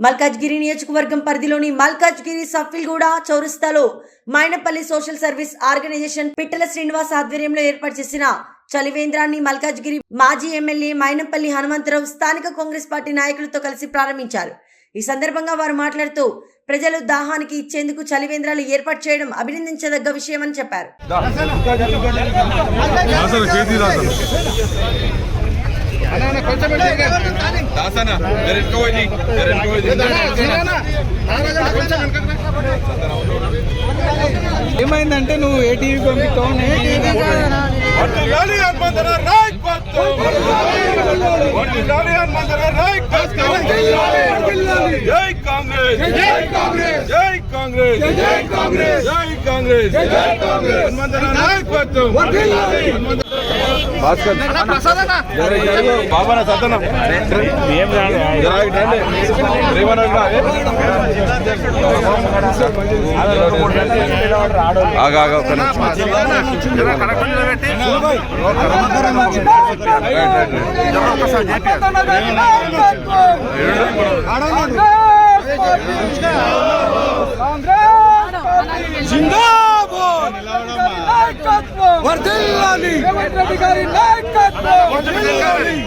మల్కాజ్గిరి నియోజకవర్గం పరిధిలోని మల్కాజ్గిరి సఫిల్గూడ చౌరస్తాలో Mainapalli social service organisation Pittala Srinivas ఆధ్వర్యంలో ఏర్పాటు చేసిన చలివేంద్రాన్ని మల్కాజ్గిరి మాజీ ఎమ్మెల్యే మైనపల్లి హనుమంతరావు స్థానిక కాంగ్రెస్ పార్టీ నాయకులతో కలిసి ప్రారంభించారు. ఈ సందర్భంగా వారు మాట్లాడుతూ ప్రజలు దాహానికి ఇచ్చేందుకు చలివేంద్రాలు ఏర్పాటు చేయడం అభినందించదగ్గ విషయమని చెప్పారు. దాసన ఏమైందంటే నువ్వు ఏ టీవీ పంపిస్తావు జై కాంగ్రెస్. జై కాంగ్రెస్. జై కాంగ్రెస్. జై కాంగ్రెస్. జై కాంగ్రెస్. జై కాంగ్రెస్. హనుమంతర నాయకత్వం. భాస్కర్. బాబా ఏం వర్ధిల్లాలి రేవంత్ రెడ్డి గారి నాయకత్వం వర్ధిల్లాలి